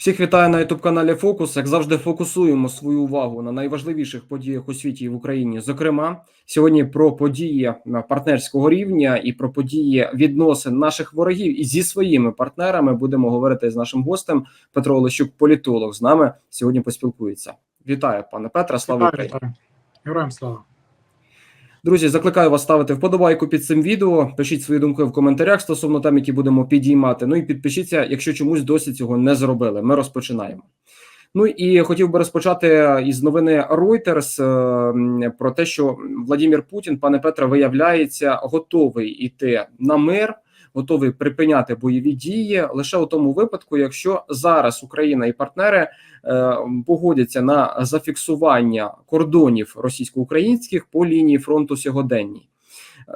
Всіх вітаю на youtube каналі Фокус. Як завжди, фокусуємо свою увагу на найважливіших подіях у світі і в Україні. Зокрема, сьогодні про події партнерського рівня і про події відносин наших ворогів і зі своїми партнерами будемо говорити з нашим гостем Петро Олещук, політолог. З нами сьогодні поспілкується. Вітаю, пане Петре. Слава Україні! Героям слава. Друзі, закликаю вас ставити вподобайку під цим відео. Пишіть свої думки в коментарях стосовно тем, які будемо підіймати. Ну і підпишіться, якщо чомусь досі цього не зробили. Ми розпочинаємо. Ну і хотів би розпочати із новини Reuters е, про те, що Владимир Путін, пане Петре, виявляється, готовий іти на мир, готовий припиняти бойові дії лише у тому випадку, якщо зараз Україна і партнери е, погодяться на зафіксування кордонів російсько-українських по лінії фронту сьогоденній.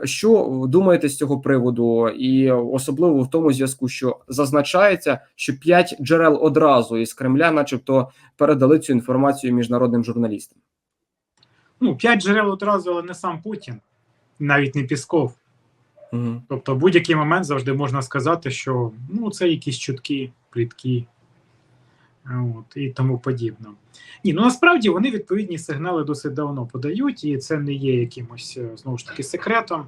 Що думаєте з цього приводу, і особливо в тому зв'язку, що зазначається, що п'ять джерел одразу із Кремля, начебто, передали цю інформацію міжнародним журналістам? Ну, п'ять джерел одразу, але не сам Путін, навіть не Пісков. Угу. Тобто, в будь-який момент завжди можна сказати, що ну, це якісь чутки, плітки от, і тому подібне. Ні, ну насправді вони відповідні сигнали досить давно подають, і це не є якимось знову ж таки секретом.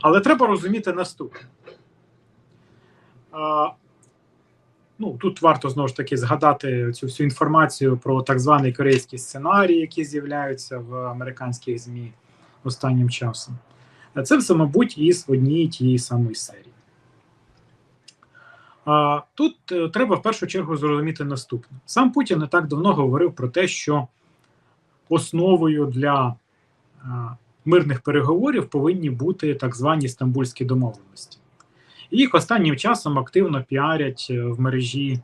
Але треба розуміти наступне. А, ну, Тут варто знову ж таки згадати цю всю інформацію про так званий корейський сценарій, які з'являються в американських ЗМІ останнім часом. Це все, мабуть, із однієї тієї самої серії. А, Тут е, треба в першу чергу зрозуміти наступне. Сам Путін не так давно говорив про те, що основою для мирних переговорів повинні бути так звані стамбульські домовленості. Їх останнім часом активно піарять е, в мережі,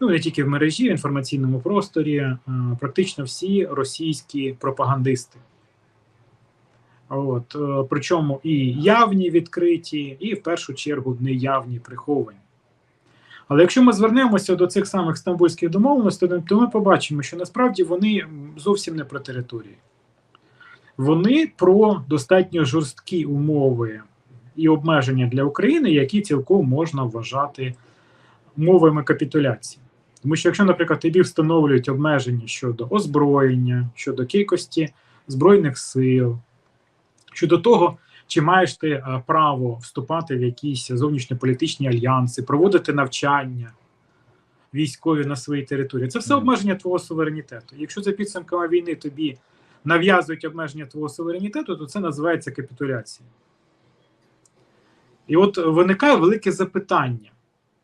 ну не тільки в мережі, в інформаційному просторі, практично всі російські пропагандисти. От, е, Причому і явні відкриті, і в першу чергу неявні приховані. Але якщо ми звернемося до цих самих стамбульських домовленостей, то ми побачимо, що насправді вони зовсім не про території. Вони про достатньо жорсткі умови і обмеження для України, які цілком можна вважати мовами капітуляції. Тому що, якщо, наприклад, тобі встановлюють обмеження щодо озброєння, щодо кількості збройних сил, щодо того, чи маєш ти право вступати в якісь зовнішньополітичні альянси, проводити навчання військові на своїй території, це все обмеження твого суверенітету. Якщо за підсумками війни тобі нав'язують обмеження твого суверенітету, то це називається капітуляція. І от виникає велике запитання: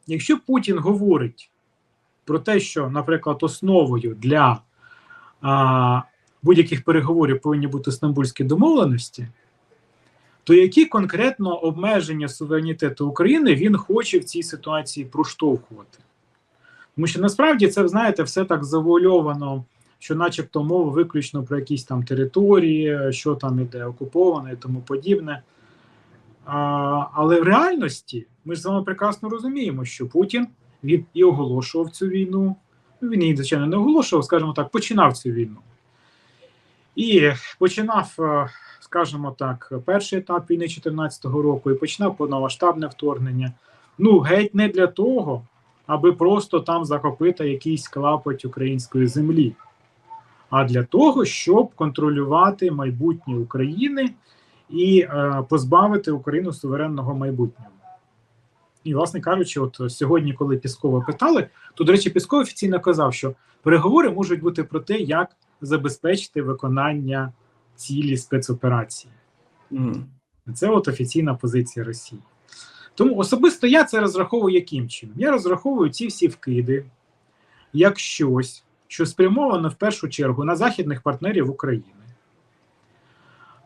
якщо Путін говорить про те, що, наприклад, основою для а, будь-яких переговорів повинні бути стамбульські домовленості то які конкретно обмеження суверенітету України він хоче в цій ситуації проштовхувати? Тому що насправді це, знаєте, все так завуальовано, що, начебто, мова виключно про якісь там території, що там іде окуповано і тому подібне. А, Але в реальності ми ж з вами прекрасно розуміємо, що Путін він і оголошував цю війну. Ну, він її, звичайно, не оголошував, скажімо так, починав цю війну. І починав скажімо так, перший етап війни 2014 року і починав повномасштабне вторгнення. Ну, геть не для того, аби просто там захопити якийсь клапоть української землі, а для того, щоб контролювати майбутнє України і е, позбавити Україну суверенного майбутнього. І, власне кажучи, от сьогодні, коли Піскова питали, то, до речі, Пісков офіційно казав, що переговори можуть бути про те, як забезпечити виконання цілі спецоперації. Mm. Це от офіційна позиція Росії. Тому особисто я це розраховую яким чином? Я розраховую ці всі вкиди як щось, що спрямовано в першу чергу на західних партнерів України.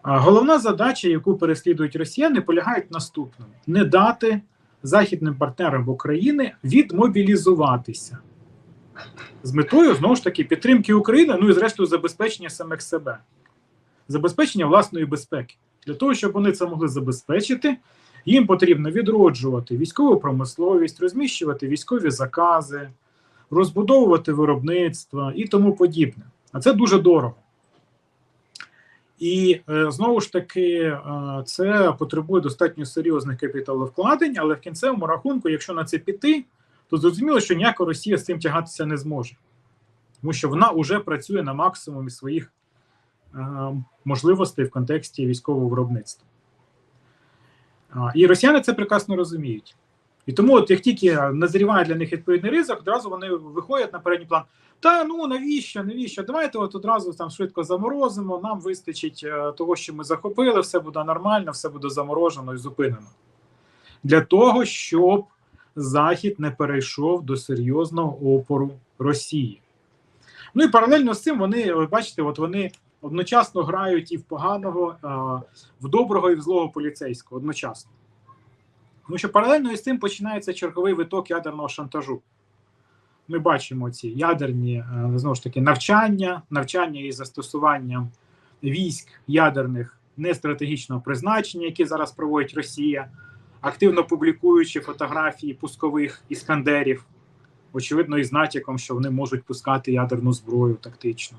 А головна задача, яку переслідують росіяни, полягає в наступному: не дати західним партнерам України відмобілізуватися з метою знову ж таки підтримки України, ну і зрештою забезпечення самих себе забезпечення власної безпеки. Для того, щоб вони це могли забезпечити, їм потрібно відроджувати військову промисловість, розміщувати військові закази, розбудовувати виробництво і тому подібне. А це дуже дорого. І е, знову ж таки, е, це потребує достатньо серйозних капіталовкладень, але в кінцевому рахунку, якщо на це піти, то зрозуміло, що ніяка Росія з цим тягатися не зможе, тому що вона вже працює на максимумі своїх можливостей в контексті військового виробництва. І росіяни це прекрасно розуміють. І тому, от як тільки назріває для них відповідний ризик, одразу вони виходять на передній план. Та ну навіщо, навіщо? Давайте от одразу там швидко заморозимо. Нам вистачить е, того, що ми захопили, все буде нормально, все буде заморожено і зупинено. Для того, щоб Захід не перейшов до серйозного опору Росії. Ну і паралельно з цим вони, ви бачите, от вони одночасно грають і в поганого, е, в доброго і в злого поліцейського одночасно. Тому що паралельно із цим починається черговий виток ядерного шантажу. Ми бачимо ці ядерні е, знову ж таки навчання, навчання із застосуванням військ ядерних нестратегічного призначення, які зараз проводить Росія, активно публікуючи фотографії пускових іскандерів, очевидно, із натяком, що вони можуть пускати ядерну зброю тактично.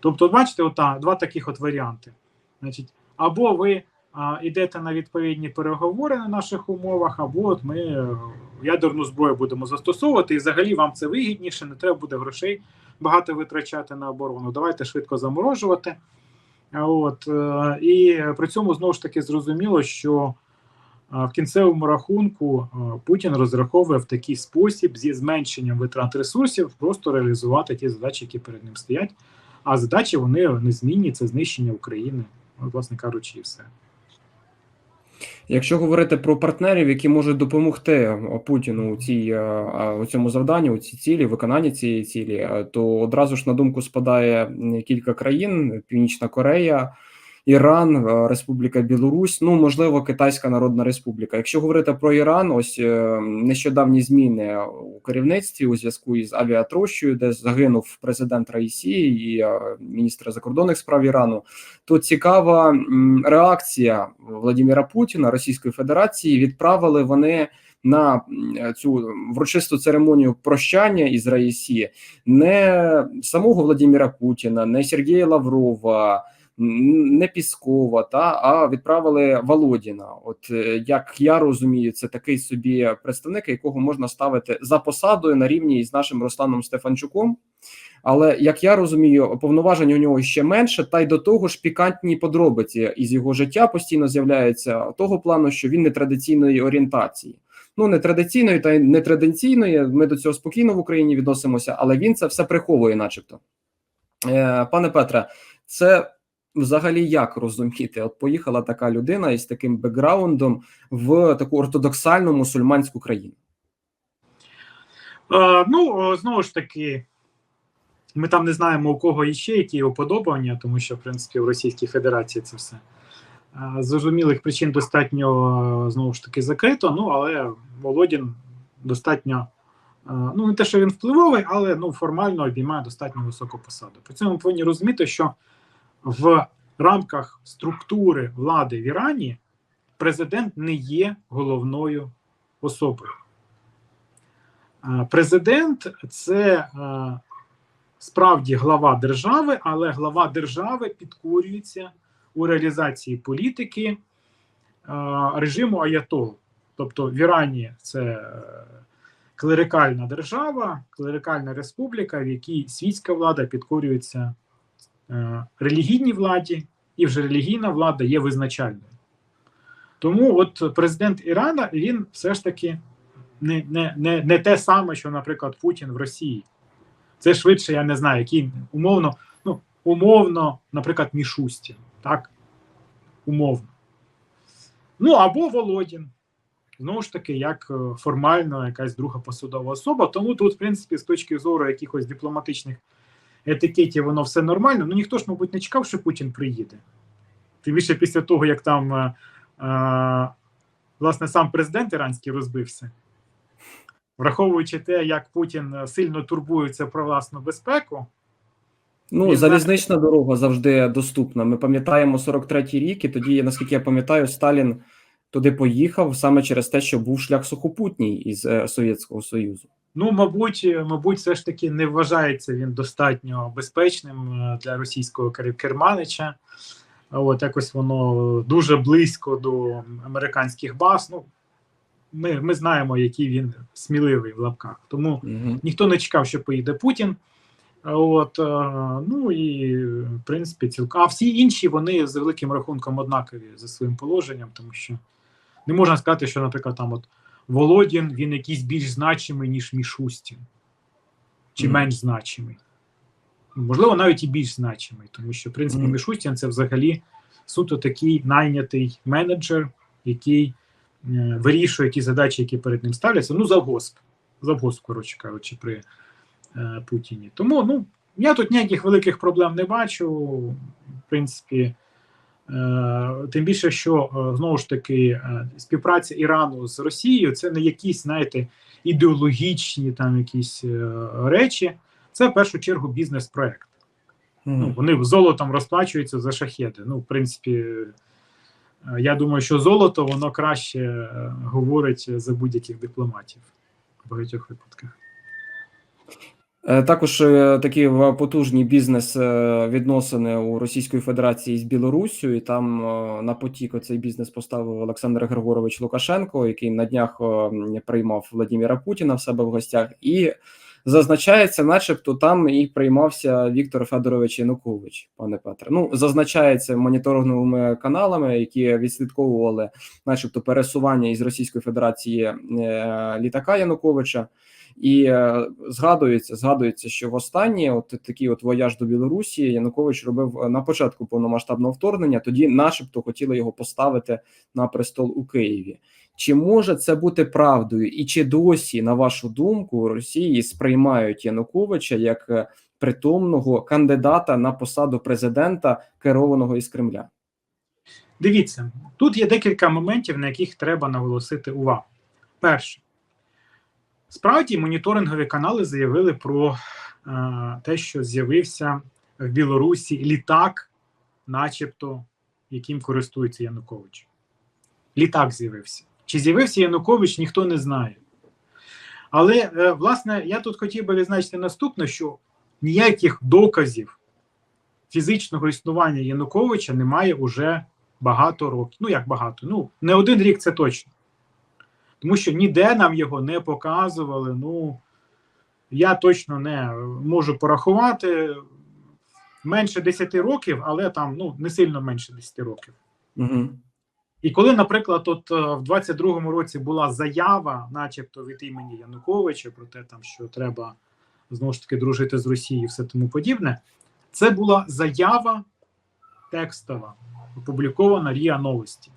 Тобто, бачите, ота, два таких от варіанти. Значить, або ви а, йдете на відповідні переговори на наших умовах, або от ми е, ядерну зброю будемо застосовувати, і взагалі вам це вигідніше, не треба буде грошей багато витрачати на оборону. Давайте швидко заморожувати. От, е, і при цьому знову ж таки зрозуміло, що е, в кінцевому рахунку Путін розраховує в такий спосіб зі зменшенням витрат ресурсів просто реалізувати ті задачі, які перед ним стоять. А задачі вони незмінні це знищення України, от, власне кажучи, і все. Якщо говорити про партнерів, які можуть допомогти Путіну у цій у цьому завданні, у цій цілі, виконанні цієї цілі, то одразу ж на думку спадає кілька країн: Північна Корея, Іран, е, Республіка Білорусь, ну можливо, Китайська Народна Республіка. Якщо говорити про Іран, ось е, нещодавні зміни у керівництві у зв'язку із авіатрощою, де загинув президент Раїсі і е, міністр закордонних справ Ірану, то цікава реакція Владимира Путіна Російської Федерації. Відправили вони на цю врочисту церемонію прощання із Раїсі не самого Владимира Путіна, не Сергія Лаврова. Не Піскова, та а відправили Володіна. От е, як я розумію, це такий собі представник, якого можна ставити за посадою на рівні із нашим Русланом Стефанчуком. Але як я розумію, повноважень у нього ще менше, та й до того ж пікантні подробиці із його життя постійно з'являються того плану, що він нетрадиційної орієнтації. Ну, не традиційної та й нетрадиційної. Ми до цього спокійно в Україні відносимося, але він це все приховує, начебто. Е, пане Петре, це взагалі як розуміти? От поїхала така людина із таким бекграундом в таку ортодоксальну мусульманську країну. Е, ну, знову ж таки, ми там не знаємо, у кого іще які уподобання, тому що, в принципі, в Російській Федерації це все е, з зрозумілих причин достатньо е, знову ж таки закрито. Ну, але Володін достатньо, е, ну не те, що він впливовий, але ну, формально обіймає достатньо високу посаду. При цьому повинні розуміти, що в рамках структури влади в Ірані президент не є головною особою. Президент це е, справді глава держави, але глава держави підкорюється у реалізації політики е, режиму Аятол. Тобто в Ірані це е, клерикальна держава, клерикальна республіка, в якій світська влада підкорюється релігійній владі, і вже релігійна влада є визначальною. Тому от президент Ірана він все ж таки не, не, не, не те саме, що, наприклад, Путін в Росії. Це швидше, я не знаю, який умовно, ну, умовно, наприклад, Мішустін, так? Умовно. Ну, або Володін. Знову ж таки, як е, формально якась друга посудова особа. Тому тут, в принципі, з точки зору якихось дипломатичних етикетів, воно все нормально. Ну ніхто ж, мабуть, не чекав, що Путін приїде. Тим більше після того, як там, е, е, власне, сам президент іранський розбився. Враховуючи те, як Путін е, сильно турбується про власну безпеку, Ну, залізнична дорога завжди доступна. Ми пам'ятаємо 43-й рік, і тоді, наскільки я пам'ятаю, Сталін туди поїхав саме через те, що був шлях сухопутній із Совєтського Союзу. Ну, мабуть, е, мабуть, все ж таки не вважається він достатньо безпечним е, для російського кер- керманича. От якось воно дуже близько до американських баз. Ну, ми, ми знаємо, який він сміливий в лапках. Тому Угу. ніхто не чекав, що поїде Путін. От, е, ну і в принципі, цілком. А всі інші вони з великим рахунком однакові за своїм положенням, тому що не можна сказати, що, наприклад, там от Володін він якийсь більш значимий, ніж Мішустін, чи Мгм. менш значимий. Можливо, навіть і більш значимий, тому що, в принципі, Мгм. Мішустін це взагалі суто такий найнятий менеджер, який е, вирішує ті задачі, які перед ним ставляться. Ну, завгосп. Завгосп, коротше кажучи, при е, Путіні. Тому ну, я тут ніяких великих проблем не бачу. В принципі, тим більше, що е, знову ж таки е, співпраця Ірану з Росією це не якісь, знаєте, ідеологічні там якісь е, речі. Це в першу чергу бізнес-проект. Ну, вони золотом розплачуються за шахеди. Ну, в принципі, е, я думаю, що золото воно краще е, говорить за будь-яких дипломатів в багатьох випадках. Е, Також е, такі потужні бізнес-відносини у Російської Федерації з Білоруссю, і там е, на потік оцей бізнес поставив Олександр Григорович Лукашенко, який на днях е, приймав Владимира Путіна в себе в гостях, і зазначається, начебто, там і приймався Віктор Федорович Янукович, пане Петре. Ну, зазначається моніторинговими каналами, які відслідковували, начебто, пересування із Російської Федерації е, літака Януковича. І е, згадується, згадується, що востаннє, от такий от вояж до Білорусі Янукович робив е, на початку повномасштабного вторгнення. Тоді, начебто, хотіли його поставити на престол у Києві. Чи може це бути правдою, і чи досі, на вашу думку, Росії сприймають Януковича як е, притомного кандидата на посаду президента, керованого із Кремля? Дивіться, тут є декілька моментів, на яких треба наголосити увагу. Перше, справді моніторингові канали заявили про е, те, що з'явився в Білорусі літак, начебто, яким користується Янукович. Літак з'явився. Чи з'явився Янукович, ніхто не знає. Але, е, власне, я тут хотів би відзначити наступне, що ніяких доказів фізичного існування Януковича немає уже багато років. Ну, як багато? Ну, не один рік це точно. Тому що ніде нам його не показували. Ну, я точно не можу порахувати менше 10 років, але там ну, не сильно менше 10 років. Угу. І коли, наприклад, от е, в 22-му році була заява, начебто від імені Януковича, про те, там, що треба знову ж таки дружити з Росією і все тому подібне, це була заява текстова, опублікована РІА Новості.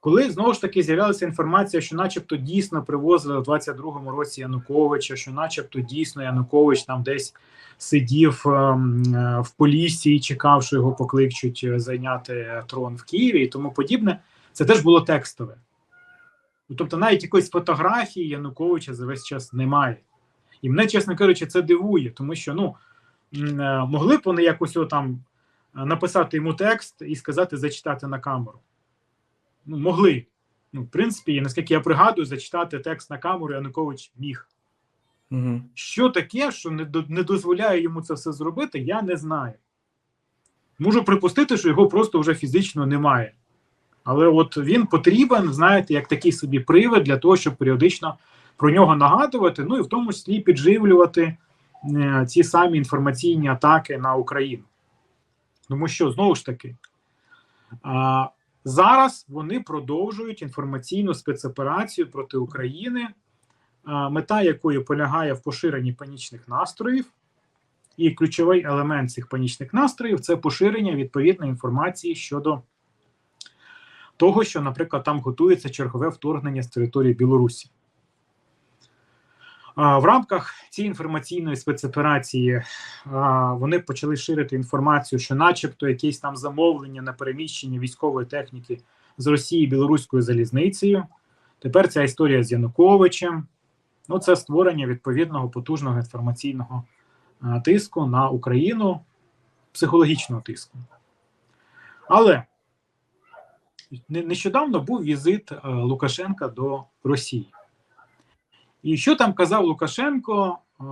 Коли знову ж таки з'явилася інформація, що начебто дійсно привозили в 22-му році Януковича, що начебто дійсно Янукович там десь сидів ем, е, в Поліссі і чекав, що його покличуть е, зайняти трон в Києві і тому подібне, це теж було текстове. Ну, Тобто навіть якоїсь фотографії Януковича за весь час немає. І мене, чесно кажучи, це дивує, тому що ну, е, могли б вони якось там написати йому текст і сказати зачитати на камеру. Ну, могли. Ну, в принципі, і наскільки я пригадую, зачитати текст на камеру Янукович міг. Угу. Що таке, що не, не дозволяє йому це все зробити, я не знаю. Можу припустити, що його просто вже фізично немає. Але от він потрібен, знаєте, як такий собі привид для того, щоб періодично про нього нагадувати, ну і в тому числі підживлювати е, ці самі інформаційні атаки на Україну. Тому що знову ж таки, а, зараз вони продовжують інформаційну спецоперацію проти України, мета якої полягає в поширенні панічних настроїв. І ключовий елемент цих панічних настроїв це поширення відповідної інформації щодо того, що, наприклад, там готується чергове вторгнення з території Білорусі. В рамках цієї інформаційної спецоперації вони почали ширити інформацію, що, начебто, якесь там замовлення на переміщення військової техніки з Росії білоруською залізницею. Тепер ця історія з Януковичем. Ну, це створення відповідного потужного інформаційного тиску на Україну, психологічного тиску. Але нещодавно був візит е, Лукашенка до Росії. І що там казав Лукашенко, е,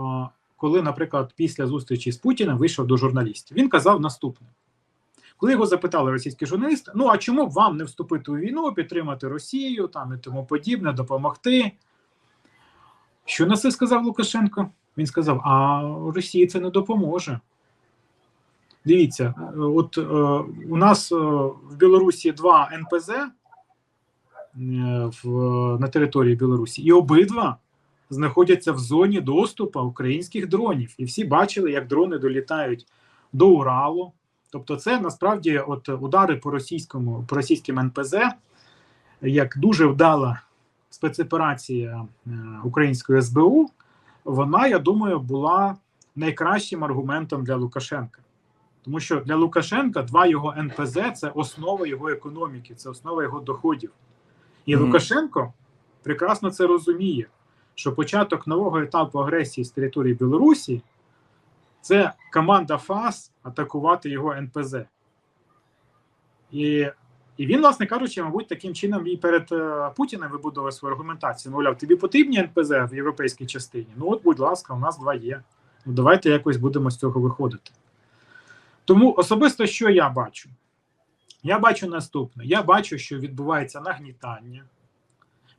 коли, наприклад, після зустрічі з Путіним вийшов до журналістів? Він казав наступне: Коли його запитали російські журналісти, ну а чому б вам не вступити у війну, підтримати Росію там і тому подібне, допомогти? Що на це сказав Лукашенко? Він сказав: а Росії це не допоможе. Дивіться, е, от е, у нас е, в Білорусі два НПЗ е, в, на території Білорусі, і обидва знаходяться в зоні доступу українських дронів. І всі бачили, як дрони долітають до Уралу. Тобто, це насправді от удари по російському по російським НПЗ, як дуже вдала спецоперація е, української СБУ. Вона, я думаю, була найкращим аргументом для Лукашенка. Тому що для Лукашенка два його НПЗ це основа його економіки, це основа його доходів. І Мгм. Лукашенко прекрасно це розуміє, що початок нового етапу агресії з території Білорусі це команда ФАС атакувати його НПЗ. І, і він, власне кажучи, мабуть, таким чином і перед е, Путіним вибудовує свою аргументацію. Мовляв, тобі потрібні НПЗ в європейській частині? Ну, от, будь ласка, у нас два є. Ну, давайте якось будемо з цього виходити. Тому особисто, що я бачу? Я бачу наступне: я бачу, що відбувається нагнітання,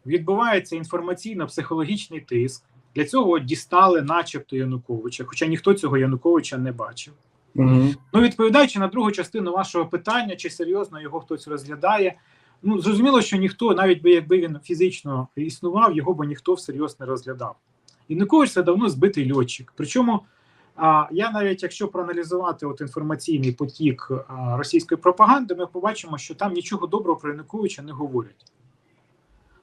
відбувається інформаційно-психологічний тиск. Для цього дістали, начебто, Януковича, хоча ніхто цього Януковича не бачив. Угу. Ну, відповідаючи на другу частину вашого питання, чи серйозно його хтось розглядає. Ну, зрозуміло, що ніхто, навіть би якби він фізично існував, його би ніхто всерйоз не розглядав. Янукович це давно збитий льотчик. Причому а, я навіть якщо проаналізувати от інформаційний потік а, російської пропаганди, ми побачимо, що там нічого доброго про Януковича не говорять.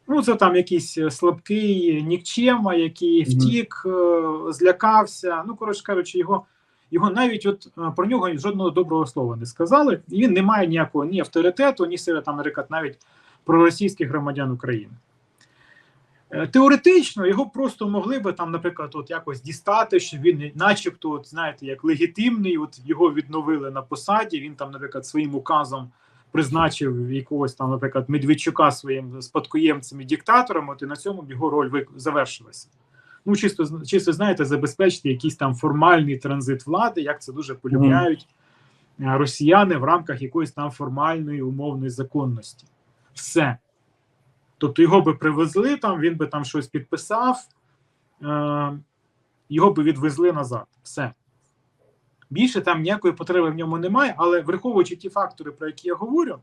Ну, це там якийсь е, слабкий нікчема, який втік, е, злякався. Ну, коротше кажучи, його його навіть от е, про нього жодного доброго слова не сказали. І він не має ніякого ні авторитету, ні там наприклад, навіть про російських громадян України. Теоретично його просто могли би там, наприклад, от якось дістати, що він, начебто, от, знаєте, як легітимний, от його відновили на посаді. Він там, наприклад, своїм указом призначив якогось там, наприклад, Медведчука своїм спадкоємцем і диктатором, от і на цьому його роль завершилася ну чисто чисто знаєте, забезпечити якийсь там формальний транзит влади, як це дуже полюбляють е, росіяни в рамках якоїсь там формальної умовної законності. Все. Тобто його би привезли, там він би там щось підписав, е, його би відвезли назад. Все. Більше там ніякої потреби в ньому немає, але враховуючи ті фактори, про які я говорю,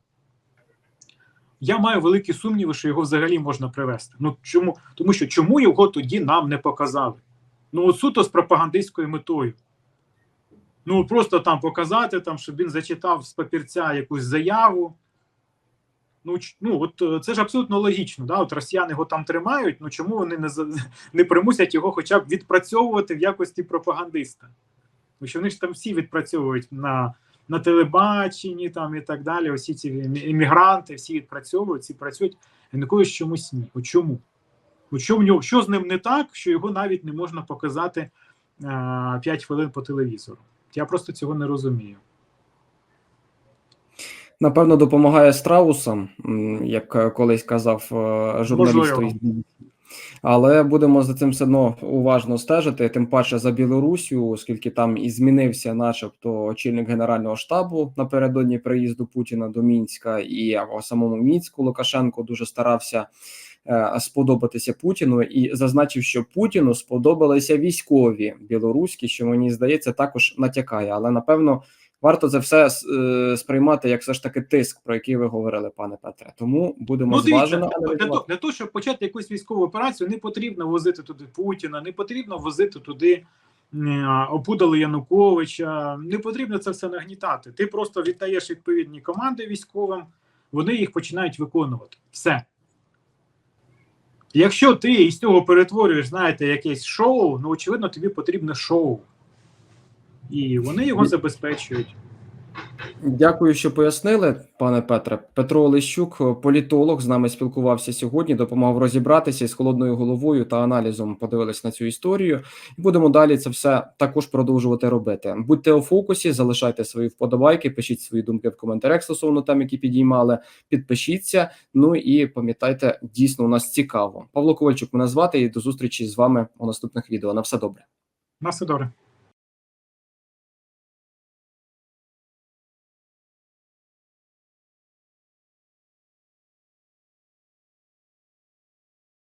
я маю великі сумніви, що його взагалі можна привезти. Ну чому? Тому що чому його тоді нам не показали? Ну, от суто з пропагандистською метою. Ну, просто там показати, там, щоб він зачитав з папірця якусь заяву. Ну, ну от е, це ж абсолютно логічно. Да? От росіяни його там тримають. Ну чому вони не, не примусять його хоча б відпрацьовувати в якості пропагандиста? Тому що вони ж там всі відпрацьовують на, на телебаченні там і так далі. Усі ці іммігранти, всі відпрацьовують, всі працюють. Якоюсь чомусь ні. Чому? От що, що з ним не так, що його навіть не можна показати а, 5 хвилин по телевізору? Я просто цього не розумію. Напевно, допомагає страусам, як е, колись казав е, журналіст. Але будемо за цим все одно уважно стежити, тим паче за Білорусю, оскільки там і змінився, начебто, очільник генерального штабу напередодні приїзду Путіна до Мінська, і в самому Мінську Лукашенко дуже старався е, сподобатися Путіну і зазначив, що Путіну сподобалися військові білоруські, що мені здається, також натякає. Але напевно варто це все е, сприймати як все ж таки тиск, про який ви говорили, пане Петре. Тому будемо Ну, дивіться, зважено для, для, того, для того, щоб почати якусь військову операцію, не потрібно возити туди Путіна, не потрібно возити туди опудали Януковича, не потрібно це все нагнітати. Ти просто віддаєш відповідні команди військовим, вони їх починають виконувати. Все. Якщо ти із цього перетворюєш, знаєте, якесь шоу, ну очевидно, тобі потрібне шоу. І вони його забезпечують. Дякую, що пояснили, пане Петре. Петро Олещук, політолог, з нами спілкувався сьогодні, допомагав розібратися з холодною головою та аналізом. Подивились на цю історію, і будемо далі це все також продовжувати робити. Будьте у фокусі, залишайте свої вподобайки, пишіть свої думки в коментарях стосовно тем, які підіймали. Підпишіться. Ну і пам'ятайте, дійсно у нас цікаво. Павло Ковальчук мене звати і до зустрічі з вами у наступних відео. На все добре. На все добре.